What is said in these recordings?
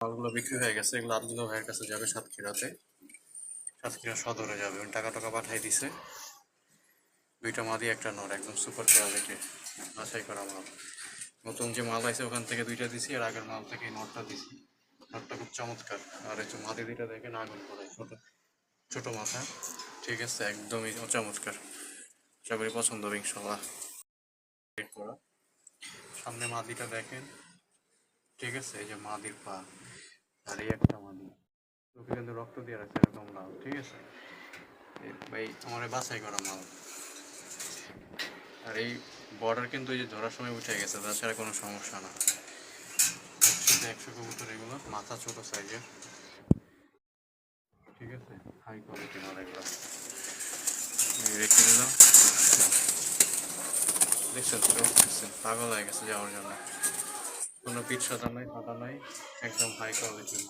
মালগুলো বিক্রি হয়ে গেছে, এগুলো আব্দুল্লাহ ভাইয়ের কাছে যাবে সাতক্ষীরাতে। সাতক্ষীরা সদরে যাবে। টাকা টাকা পাঠাই দিছে। দুইটা মাদি, একটা নর, একদম সুপার কোয়ালিটি আশাই করা মাল। নতুন যে মাল আছে ওখান থেকে দুইটা দিছি, আর আগের মাল থেকে নটটা দিছি। নটটা খুব চমৎকার। আর যে মাদি দুইটা দেখেন, আগুন করে, ছোট ছোট মাথা। ঠিক আছে, একদমই চমৎকার। আশা করি পছন্দ হবে ইনশাল্লাহ। সামনে মাদিটা দেখেন। ঠিক আছে, এই যে মাদির পা। আর একটা চোখে কিন্তু রক্ত দিয়ে রাখছে এরকম ঠিক আছে? ভাই বাছাই করা মাল। আর এই বর্ডার কিন্তু এই যে ধরার সময় উঠে গেছে, তাছাড়া কোনো সমস্যা না। একশোতে একশো কবুতর এগুলো, মাথা ছোট সাইজের ঠিক আছে? হাই কোয়ালিটি মাল এগুলো। রেখে দিলাম দেখছেন, পাগল হয়ে গেছে যাওয়ার জন্য। কোনো পিঠ সাদা নাই ফাটা নাই একদম হাই কোয়ালিটির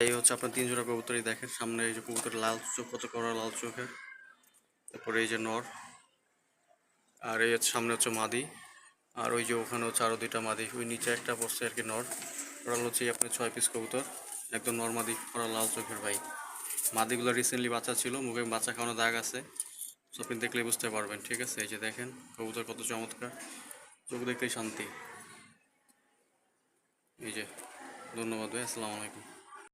এই হচ্ছে আপনার তিন জোড়া কবুতরই দেখেন, সামনে এই যে কবুতর লাল চোখ, কত করা লাল চোখের তারপরে এই যে নর, আর এই হচ্ছে সামনে হচ্ছে মাদি, আর ওই যে ওখানে হচ্ছে আরও দুইটা মাদি, ওই নিচে একটা পড়ছে আর কি নর। ওরা হচ্ছে আপনার ছয় পিস কবুতর, একদম নর মাদি ওরা লাল চোখের ভাই। মাদিগুলো রিসেন্টলি বাচ্চা ছিল, মুখে বাচ্চা খাওয়ানো দাগ আছে। সো আপনি দেখলে বুঝতে পারবেন, ঠিক আছে? এই যে দেখেন, কবুতর কত চমৎকার। চোখ দেখলেই শান্তি। এই যে, ধন্যবাদ ভাই, আসসালামু আলাইকুম।